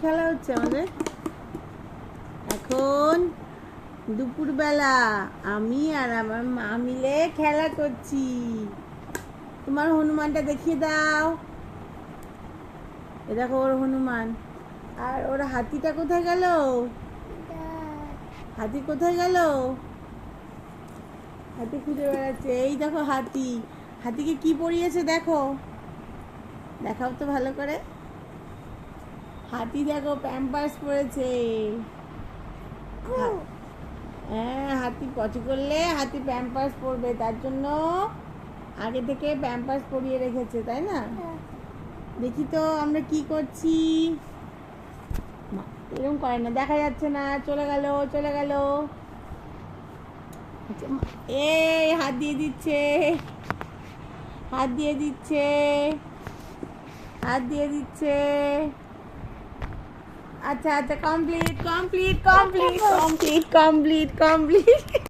খেলা হচ্ছে আমাদের। এখন দুপুরবেলা আমি আর আমার মা মিলে খেলা করছি। তোমার হনুমানটা দেখিয়ে দাও। এ দেখো ওর হনুমান। আর ওর হাতিটা কোথায় গেল? হাতি কোথায় গেল? হাতি খুঁজে বেড়াচ্ছে। এই দেখো হাতি। হাতিকে কি পরিয়েছে দেখো। দেখাও তো ভালো করে। হাতি দেখো প্যাম্পার্স পরেছে। হ্যাঁ। হাতি পছন্দ করলে হাতি প্যাম্পার্স পরবে তার জন্য আগে থেকে প্যাম্পার্স পরিয়ে রেখেছে তাই না? দেখি তো আমরা কি করছি। এরকম করে না দেখা যাচ্ছে না চলে গেল চলে গেল। আচ্ছা, এই হাত দিয়ে দিচ্ছে হাত দিয়ে দিচ্ছে হাত দিয়ে দিচ্ছে। अच्छा अच्छा complete complete complete complete complete complete